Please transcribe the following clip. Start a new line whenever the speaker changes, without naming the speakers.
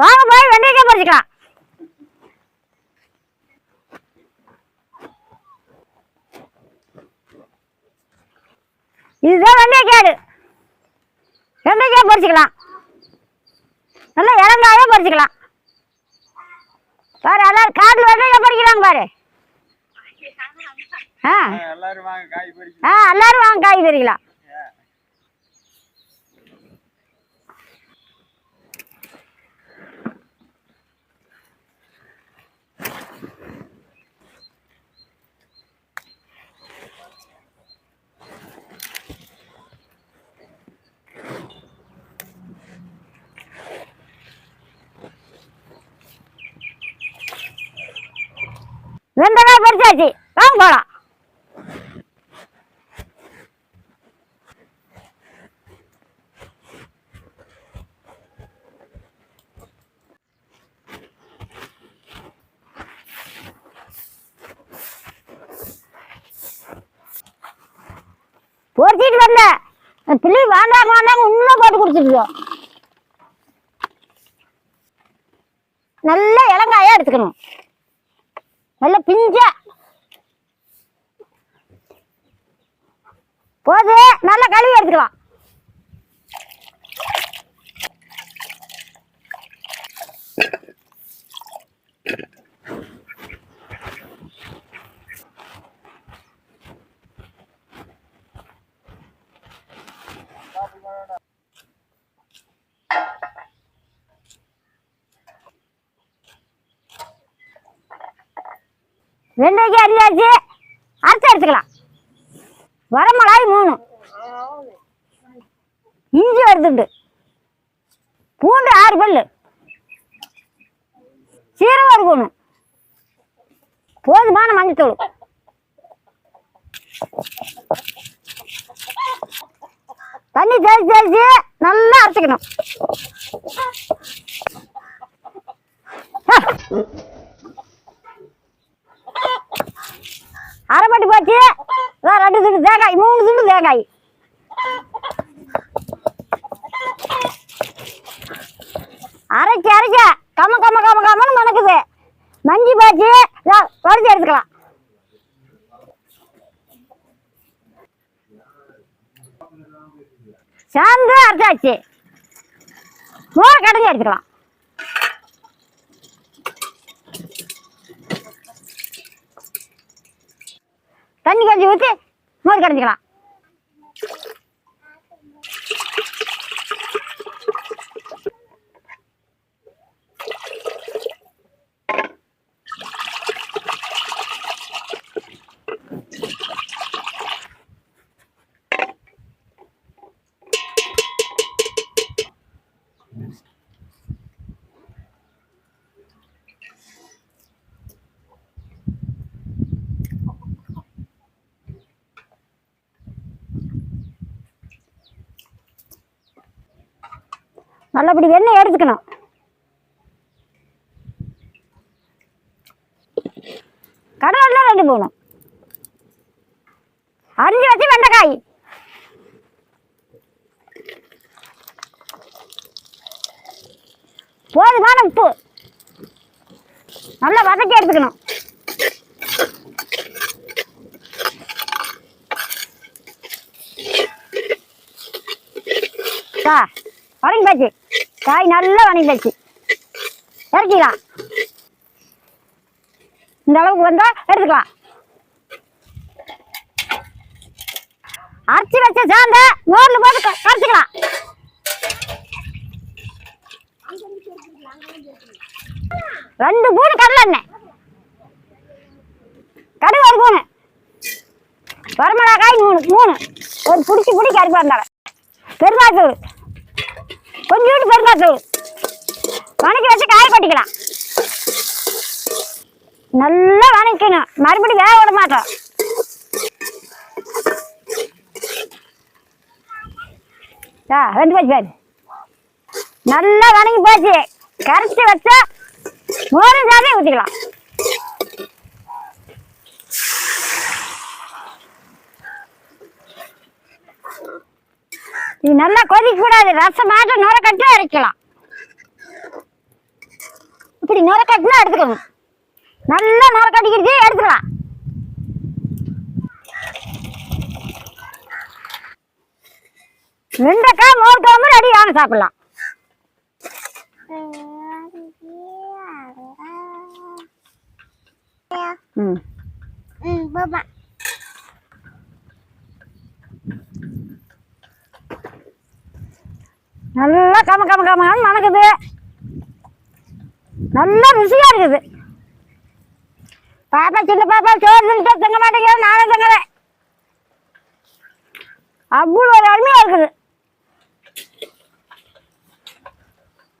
வாங்க போய் வெண்டைக்காய் பறிச்சுக்கலாம். இதுதான் வெண்டைக்காடு வெண்டைக்காய் பறிச்சுக்கலாம். நல்லா இளங்காயே பறிச்சுக்கலாம். பாரு எல்லாரும் காட்டில் வெண்டைக்காய் பறிக்கிறாங்க பாரு. ஆ
எல்லாரும் வாங்க காய் பறிக்க
ரெண்டு நாள் வாங்க பறிச்சாச்சு வாங்க போகலாம் பொறிச்சிட்டு வந்தேன் பிள்ளை வேண்டாங்க வேண்டாங்க இன்னும் போட்டு கொடுத்துருக்கோம் நல்ல இளங்காயா எடுத்துக்கணும். நல்ல பிஞ்ச. போது நல்லா கழுவி எடுத்துக்கலாம். வெண்டைக்கு அரியாச்சு. அரைச்சி எடுத்துக்கலாம். வரமிளகாய் மூணு. இஞ்சி வருதுண்டு பூண்டு ஆறு பல்லு. சீரகம் இருக்கணும் போதுமான மஞ்சத்தூள். தண்ணி தெளிச்சு தெளிச்சு நல்லா அரைச்சிக்கணும். அரை மட்டு போச்சு. ரெண்டு துண்டு தேங்காய் மூணு துண்டு தேங்காய். அரைச்சி அரைச்ச. கம்ம கம்ம கம்ம கம்மன்னு மணக்குது. மஞ்சி போச்சு. இதோ வடிச்சு எடுத்துக்கலாம். சேர்ந்து அரைச்சாச்சு. மூணு கடைஞ்சி எடுத்துக்கலாம். தண்ணி கழிஞ்சி ஊற்றி மோர் கடைஞ்சிக்கலாம் நல்லபடி வெண்ணெய் எடுத்துக்கணும். கடவுள்ல ரெண்டு போகணும். அரிஞ்சு வச்சு வெண்டைக்காய். போதுமான உப்பு. நல்லா வதக்கி எடுத்துக்கணும். சா வணங்கி போச்சு காய் நல்லா வணங்கி போச்சு இறக்கிக்கலாம் இந்த அளவுக்கு வந்தா எடுத்துக்கலாம். அரைச்சி வச்ச சாந்த மோர்ல போட்டு அரைச்சிக்கலாம் கரைச்சிக்கலாம். ரெண்டு பூணு கடலை எண்ணெய். கடுகு ஒரு பூணு வரமிளகாய் மூணு மூணு. ஒரு பிடிச்சி பிடிக்க கருப்பா இருந்தாலும். பெருங்காத்தூள் கொஞ்சோண்டு பெருங்காத்தூள் வணக்கி வச்சு காய கொட்டிக்கலாம். நல்லா வணக்கணும் மறுபடியும் வேக விட மாட்டோம். ஆ ரெண்டு போச்சு பாரு நல்லா வணங்கி போச்சு. கரைச்சி வச்சா மோரும் சாதம் ஊற்றிக்கலாம் இது நல்லா கொதிக்க கூடாது. ரசம் மாட்ட நுர கட்டி அரைக்கலாம். இப்படி நுரக்கட்டினா எடுத்துக்கணும் நல்லா நுரக்கட்டிக்கிட்டு எடுத்துக்கலாம். வெண்டைக்காய் மோர் குழம்பு ரெடி வாங்க சாப்பிடலாம். ம்.
ம் பாப்பா.
நல்லா கம கம கமன்னு மணக்குது நல்லா ருசியா இருக்குது. பாப்பா சின்ன பாப்பா சோறு தின்ட்டு தங்க மாட்டேங்கிறேன் நானும் தங்குறேன் அவ்வளோ ஒரு அருமையா இருக்குது.